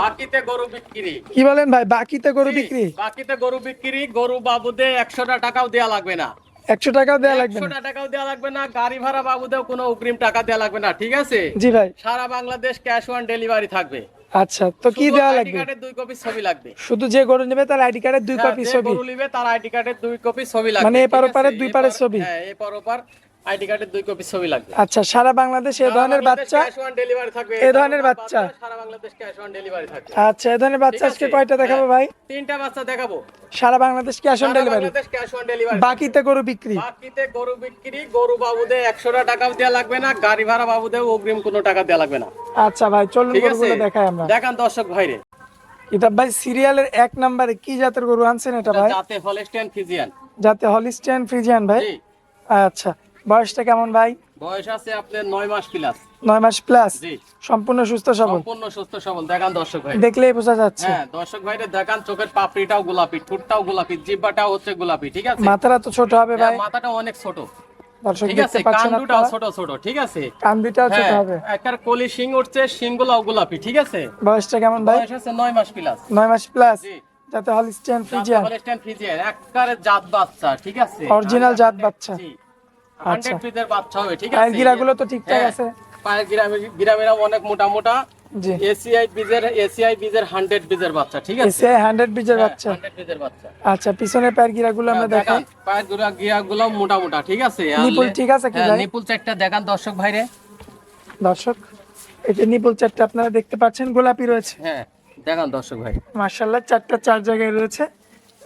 বাকিতে গরু বিক্রি। কি বলেন ভাই বাকিতে গরু বিক্রি? বাকিতে গরু বিক্রি গরু বাবুদে একশোটা টাকাও দেওয়া লাগবে না। একশো টাকাও দেওয়া লাগবে না? টাকাও দেওয়া লাগবে না গাড়ি ভাড়া বাবুদেও কোনো অগ্রিম টাকা দেওয়া লাগবে না ঠিক আছে? জি ভাই। সারা বাংলাদেশ ক্যাশ অন ডেলিভারি থাকবে। আচ্ছা তো কি দেওয়া লাগবে? দুই কপি ছবি লাগবে। শুধু যে গরু নেবে তার আইডি কার্ডের দুই হ্যাঁ, কপি ছবি। গরু নিবে তার আইডি কার্ডের দুই কপি ছবি লাগবে মানে এপার ওপারের দুই পারের ছবি? হ্যাঁ এপার ওপার আইডি কার্ডের দুই কপি ছবি লাগবে। আচ্ছা সারা বাংলাদেশ এ ধরনের বাচ্চা? ক্যাশ অন ডেলিভারি থাকবে। এ ধরনের বাচ্চা? সারা বাংলাদেশ ক্যাশ অন ডেলিভারি থাকবে। আচ্ছা এ ধরনের বাচ্চা আজকে কয়টা দেখাবো হ্যাঁ, ভাই? তিনটা বাচ্চা দেখাবো। সারা Bangladesh cash on delivery Bangladesh cash on delivery বাকিতে গরু বিক্রি? বাকিতে গরু বিক্রি গরু বাবুদে একশোটা টাকাও দেওয়া লাগবে না গাড়ি ভাড়া বাবুদেও অগ্রিম কোনো টাকা দেওয়া লাগবে না। আচ্ছা ভাই চলুন গরুগুলো দেখাই আমরা। দেখান দর্শক ভাইরে। এটা ভাই সিরিয়ালের এক নম্বরে কি জাতের গরু আনছেন এটা ভাই? যাতে হলস্টেন ফিজিয়ান যাতে হলিস্টিয়ান ফ্রিজিয়ান ভাই? আচ্ছা বয়সটা কেমন ভাই? বয়স আছে আপনার নয় মাস প্লাস নয় মাস প্লাস জি। সম্পূর্ণ সুস্থ সবল? সম্পূর্ণ সুস্থ সবল দেখান দর্শক ভাই। দেখলেই বোঝা যাচ্ছে। হ্যাঁ দর্শক ভাইরে দেখান চোখের পাপড়িটাও গোলাপি ঠোঁটটাও গোলাপি জিব্বাটাও হচ্ছে গোলাপি ঠিক আছে? মাথাটা তো ছোট হবে ভাই। হ্যাঁ, মাথাটা অনেক ছোট। দর্শক দেখতে পাচ্ছেন ছোট ছোট ঠিক আছে? কান দুটাও ছোট হ্যাঁ হবে। একটা কলি শিং উঠছে শিংগুলাও গোলাপি ঠিক আছে? বয়সটা কেমন ভাই? বয়স আছে নয় মাস প্লাস নয় মাস প্লাস জি। যাতে হলিস্টিয়ান ফ্রিজিয়ান। হলস্টেন ফিজিয়ান একবারে জাত বাচ্চা ঠিক আছে? Original জাত বাচ্চা। জি আচ্ছা। 100 পিসের বাচ্চা হবে ঠিক আছে? গিরাগুলো তো ঠিকঠাক হ্যাঁ, আছে। পায়ের গিরামে গিরামেরা অনেক মোটা মোটা এসিআই বীজের এসিআই বীজের 100 বীজের বাচ্চা ঠিক আছে? এসে হান্ড্রেড বিজের বাচ্চা। 100 বীজের বাচ্চা। আচ্ছা পিছনের পায়ের গিরাগুলো আমরা হ্যাঁ, দেখাই। পায়ের গিরা গিরাগুলো মোটা মোটা ঠিক আছে? নিপুল ঠিক আছে কি হ্যাঁ, ভাই? নিপুল চারটা দেখান দর্শক ভাইরে। দর্শক এটা নিপুল চারটা আপনারা দেখতে পাচ্ছেন গোলাপি রয়েছে। হ্যাঁ দেখান দর্শক ভাই। মার্শাল্লাহ চারটা চার জায়গায় রয়েছে।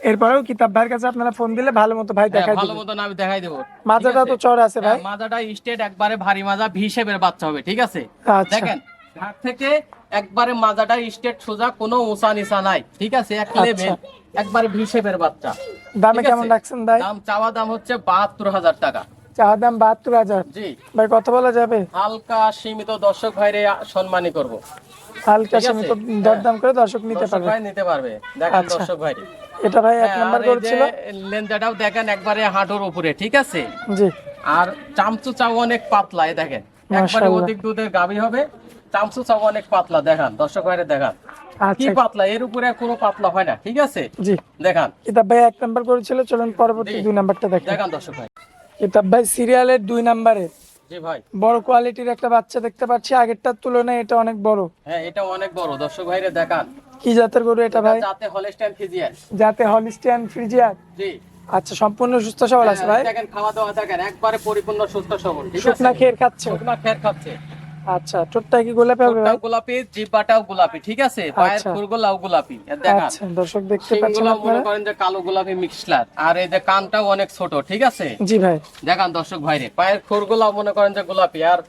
এরপরেও কিতাব ভাইয়ের কাছে আপনারা ফোন দিলে ভালো মতো ভাই হ্যাঁ, দেখাই ভালো মতন আমি দেখাই দেবো। মাজাটা তো চড় আছে ভাই। হ্যাঁ, মাজাটা স্টেট একবারে ভারী মাজা ভি শেপের বাচ্চা হবে ঠিক আছে? আচ্ছা। দেখেন ঘাট থেকে একবারে মাজাটা স্টেট সোজা কোনো উঁচা নিচা নাই ঠিক আছে? এক আচ্ছা। লেভেল একবারে ভি শেপের বাচ্চা দামে কেমন রাখছেন ভাই? দাম চাওয়া দাম হচ্ছে বাহাত্তর হাজার টাকা। চা দাম বাহাত্তর হাজার? জি। ভাই কত বলা যাবে? হালকা সীমিত দর্শক ভাইরে সম্মানী করব। হালকা? সীমিত দরদাম করে দর্শক নিতে পারবে। ভাই নিতে পারবে। দেখেন আচ্ছা। দর্শক ভাইরে এটা ভাই এক নাম্বার যে দেখেন একবারে হাঁটুর উপরে ঠিক আছে? জি। আর চামচু চাও অনেক পাতলা এই দেখেন। একবারে অধিক দুধের গাভী হবে চামচু চাও অনেক পাতলা দেখান দর্শক ভাইরে দেখান। কি আচ্ছা পাতলা এর উপরে কোনো পাতলা হয় না ঠিক আছে? জি। দেখান। কিতাব ভাই এক নাম্বার করেছিল চলুন পরবর্তী দুই নাম্বারটা দেখেন। দেখান দর্শক ভাই। কিতাব ভাই সিরিয়ালের দুই নাম্বারে। বড় কোয়ালিটির একটা বাচ্চা দেখতে পাচ্ছি আগেরটার তুলনায় এটা অনেক বড়। হ্যাঁ এটা অনেক বড় দর্শক ভাইরে দেখান। কি জাতের গরু এটা ভাই? যাতে হলস্টাইন ফিজিয়ান যাতে হলিস্টিয়ান ফ্রিজিয়ান জি। আচ্ছা সম্পূর্ণ সুস্থ সবল আছে ভাই? হ্যাঁ, দেখেন খাওয়া দাওয়া দেখেন একবারে পরিপূর্ণ সুস্থ সবল ঠিক আছে? শুকনা খেয়ে খাচ্ছে। শুকনা খের খাচ্ছে। আচ্ছা ঠোঁটটা কি গোলাপি হবে ভাই? গোলাপি জিব্বাটাও গোলাপি ঠিক আছে? পায়ের আচ্ছা। খুরগুলাও গোলাপি। দেখান। আচ্ছা দর্শক দেখতে পাচ্ছেন মনে আপনারা? করেন যে কালো গোলাপি মিক্সলার আর এই যে কানটাও অনেক ছোট ঠিক আছে? জি ভাই। দেখান দর্শক ভাইরে পায়ের খুরগুলো মনে করেন যে গোলাপি আর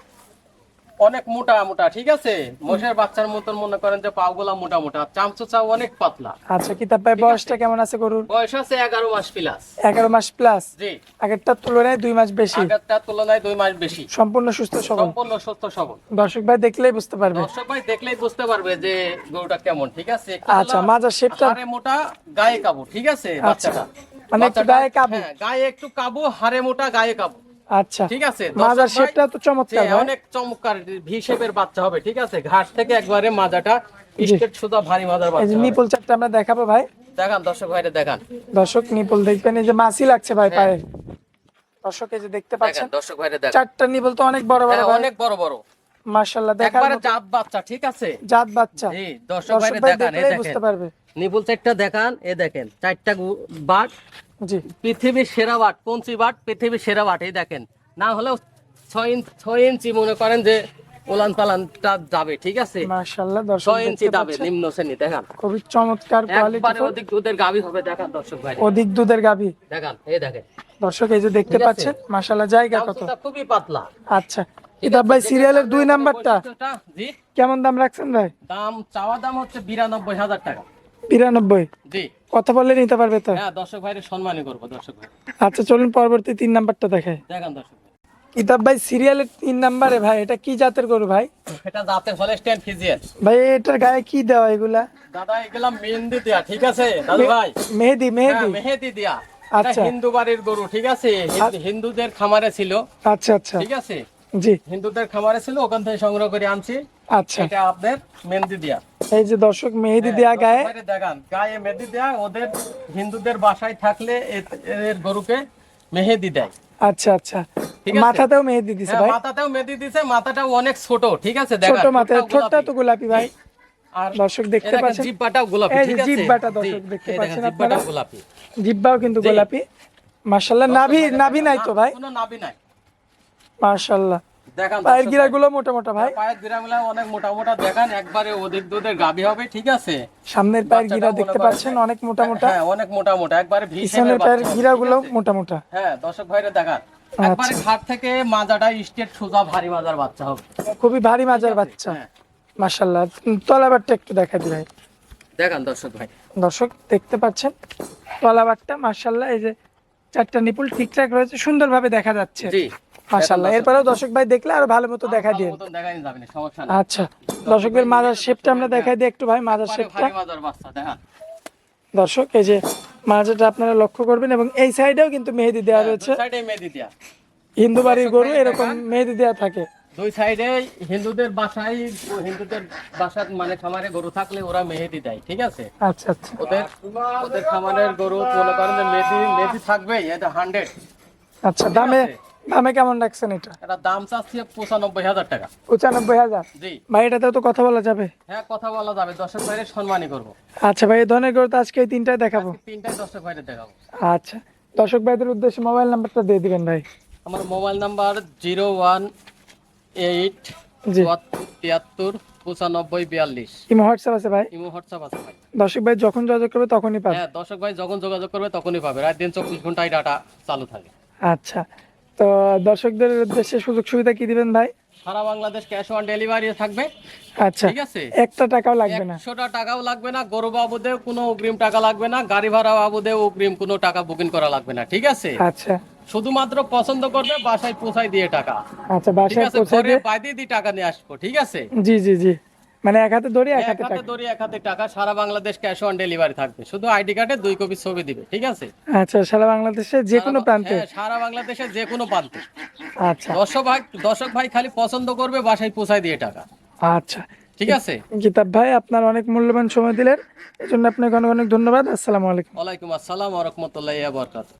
অনেক মোটা মোটা ঠিক আছে? মোষের বাচ্চার মতন মনে করেন যে পাগুলা মোটা মোটা আর চামচো চাও অনেক পাতলা। আচ্ছা কিতাব ভাই বয়সটা কেমন আছে গরুর? বয়স আছে এগারো মাস প্লাস এগারো মাস প্লাস জি। আগেরটার তুলনায় দুই মাস বেশি? আগেরটার তুলনায় দুই মাস বেশি। সম্পূর্ণ সুস্থ সবল? সম্পূর্ণ সুস্থ সবল। দর্শক ভাই দেখলেই বুঝতে পারবে। দর্শক ভাই দেখলেই বুঝতে পারবে যে গরুটা কেমন ঠিক আছে? আচ্ছা মাজার শেপটা হাড়ে মোটা গায়ে কাবু ঠিক আছে? আচ্ছা। বাচ্চাটা। মানে একটু গায়ে কাবু? হ্যাঁ, গায়ে একটু কাবু হারে মোটা গায়ে কাবু। আচ্ছা। ঠিক আছে? মাজার শেপটা তো চমৎকার অনেক চমৎকার ভি শেপের বাচ্চা হবে ঠিক আছে? ঘাট থেকে একবারে মাজাটা স্টেট সুদা ভারী মাজার বাচ্চা। নিপুল চারটা আমরা দেখাবো ভাই। দেখান দর্শক ভাইরে দেখান। দর্শক নিপুল দেখবেন এই যে মাছি লাগছে ভাই পায়ে। দর্শক এই যে দেখতে পাচ্ছেন দেখান দর্শক ভাইরে দেখান। চারটা নিপুল তো অনেক বড় বড় হ্যাঁ, অনেক বড় বড়। মাশাআল্লাহ দেখার একবারে জাত বাচ্চা ঠিক আছে? জাত বাচ্চা। জি দর্শক ভাইরে ভাই দেখান এই দেখলেই বুঝতে পারবে। নিপুল চারটা দেখান এ দেখেন চারটা বাট জি। পৃথিবীর সেরা বাট পঞ্চি বাট? পৃথিবীর সেরা বাট এই দেখেন। না হলেও ছয় ইঞ্চ ছয় ইঞ্চি মনে করেন যে উলান পালানটা যাবে ঠিক আছে? মাশাআল্লাহ দর্শক ছয় ইঞ্চি যাবে নিম্ন শ্রেণি দেখান। খুবই চমৎকার কোয়ালিটি অধিক দুধের গাভী হবে দেখান দর্শক ভাই। অধিক দুধের গাভী। দেখান এই দেখেন। দর্শক এই যে দেখতে পাচ্ছেন মাশাআল্লাহ জায়গা কত? খুবই পাতলা। আচ্ছা কিতাব ভাই সিরিয়ালের দুই নাম্বারটা? কেমন দাম রাখছেন ভাই? দাম চাওয়া দাম হচ্ছে বিরানব্বই হাজার টাকা। বিরানব্বই। জি। কথা বললে নিতে পারবে তো? হ্যাঁ দর্শক ভাইয়ের সম্মানই করব দর্শক ভাই। আচ্ছা চলুন পরবর্তী তিন নাম্বারটা দেখান দর্শক কিতাব ভাই সিরিয়ালের তিন নাম্বারে ভাই এটা কি জাতের গরু ভাই? এটা জাতের ফিজিয়ান। ভাই এটার গায়ে কি দেওয়া এগুলা? দাদা এগুলা মেহেন্দি দেয়া ঠিক আছে? দাদু ভাই। মেহেদি হ্যাঁ, মেহেদি মেহেদি দেয়া আচ্ছা। হিন্দু বাড়ির গরু ঠিক আছে? হিন্দুদের খামারে ছিল। আচ্ছা আচ্ছা। ঠিক আছে? জি। হিন্দুদের খামারে ছিল ওখান থেকে সংগ্রহ করে আনছি। আচ্ছা। এটা আপনার মেহেন্দি দিয়া। এই যে দর্শক মেহেদি দেয়া গায়ে দেখান। গায়ে মেহেদি দেয়া ওদের হিন্দুদের বাসায় থাকলে এর গরুকে মেহেদি দেয়। আচ্ছা আচ্ছা। মাথাতেও মেহেদি দিছে হ্যাঁ, ভাই। মাথাতেও মেহেদি দিছে মাথাটাও অনেক ছোট ঠিক আছে? ছোট দেখান ঠোঁটটাও ঠোঁটটা তো গোলাপি ভাই। আর দর্শক দেখতে পাচ্ছেন? জিব্বাটাও গোলাপি ঠিক আছে? জিহ্বাটা জি, দর্শক দেখতে পাচ্ছেন আপনারা। গোলাপি। জিব্বাও কিন্তু গোলাপি। মাশাল্লাহ নাভি নাভি নাই তো ভাই? কোনো নাভি নাই। মাশাল্লাহ দেখান পায়ের দর্শক গিরাগুলো মোটা মোটা ভাই। পায়ের গিরাগুলা অনেক মোটা মোটা দেখান একবারে অধিক দুধের গাবি হবে ঠিক আছে? সামনের পায়ের গিরা দেখতে পাচ্ছেন অনেক মোটা মোটা। হ্যাঁ অনেক মোটা মোটা একবারে ভি পিছনের পায়ের গিরাগুলো মোটা মোটা। হ্যাঁ দর্শক ভাইরা দেখান। আচ্ছা। একবারে ঘাট থেকে মাজাটা স্টেট সোজা ভারী মাজার বাচ্চা হবে। খুবই ভারী মাজার বাচ্চা। হ্যাঁ। মাশাল্লাহ তলাবারটা একটু দেখা দি ভাই। দেখান দর্শক ভাই। দর্শক দেখতে পাচ্ছেন তলাবারটা মাশাল্লাহ এই যে চারটা নিপুল ঠিকঠাক রয়েছে সুন্দরভাবে দেখা যাচ্ছে। জি। এরপরেও দর্শক ভাই দেখলে আরও ভালো মতো দেখা দিয়ে আচ্ছা দর্শকদের মাজার শেপটা আমরা দেখাই দিই একটু ভাই মাজার শেপটা দর্শক এই যে আপনারা লক্ষ্য করবেন এবং এই সাইডেও কিন্তু মেহেদি দেওয়া রয়েছে। মেহেদি দেয়া। হিন্দু বাড়ির গরু এরকম মেহেদি দেওয়া থাকে। দুই সাইডে হিন্দুদের বাসায় হিন্দুদের বাসার মানে খামারে গরু থাকলে ওরা মেহেদি দেয় ঠিক আছে? আচ্ছা আচ্ছা। ওদের ওদের খামারের গরু মনে করেন যে মেহেদি মেহেদি থাকবেই এটা হান্ড্রেড আচ্ছা দামে। দামে কেমন রাখছেন এটা? এটা দাম চাচ্ছি পঁচানব্বই হাজার টাকা। পঁচানব্বই হাজার? জি। ভাই এটাতেও তো কথা বলা যাবে। হ্যাঁ কথা বলা যাবে। সম্মানই করব। আচ্ছা ভাই গরু তো আজকে এই তিনটায় দেখাবো। ভাইয়ের দেখাবো। আচ্ছা। দর্শক ভাইদের উদ্দেশ্যে মোবাইল নাম্বারটা দিয়ে দিবেন ভাই। আমার mobile number zero one eight তিয়াত্তর পঁচানব্বই বিয়াল্লিশ। ইমো হোয়াটসঅ্যাপ আছে ভাই? ইমো হোয়াটসঅ্যাপ আছে ভাই। দর্শক ভাই যখন যোগাযোগ করবে তখনই পাবে। হ্যাঁ দর্শক ভাই যখন যোগাযোগ করবে তখনই পাবে। রাত দিন চব্বিশ ঘন্টায় ডাটা চালু থাকে। আচ্ছা। তো দর্শকদের উদ্দেশ্যে সুযোগ সুবিধা কি দিবেন ভাই? সারা বাংলাদেশ ক্যাশ অন ডেলিভারি থাকবে। আচ্ছা ঠিক আছে? একটা টাকাও লাগবে না। একশোটা টাকাও লাগবে না গরু বাবুদেও কোনো অগ্রিম টাকা লাগবে না গাড়ি ভাড়া বাবুদেও অগ্রিম কোনো টাকা বুকিং করা লাগবে না ঠিক আছে? আচ্ছা। শুধুমাত্র পছন্দ করবে বাসায় পৌঁছাই দিয়ে টাকা। আচ্ছা বাসায় আছে? পৌঁছে ঘরে দিয়ে বাইরে দিয়ে টাকা নিয়ে আসব ঠিক আছে? জি জি জি। মানে এক হাতে ধরি এক হাতে টাকা। দড়ি এক হাতে টাকা সারা বাংলাদেশ ক্যাশ অন ডেলিভারি থাকবে। শুধু আইডি কার্ডে দুই কপি ছবি দিবে ঠিক আছে? আচ্ছা সারা বাংলাদেশে যে কোনো প্রান্তে? হ্যাঁ, সারা বাংলাদেশে যে কোনো প্রান্তে। আচ্ছা। দর্শক ভাই দর্শক ভাই খালি পছন্দ করবে বাসায় পৌঁছাই দিয়ে টাকা। আচ্ছা। ঠিক আছে? গীতাব ভাই আপনার অনেক মূল্যবান সময় দিলেন। এই জন্য আপনাকে অনেক অনেক ধন্যবাদ। আসসালামু আলাইকুম। ওয়ালাইকুম আসসালাম রহমতুল্লাহ বরকাত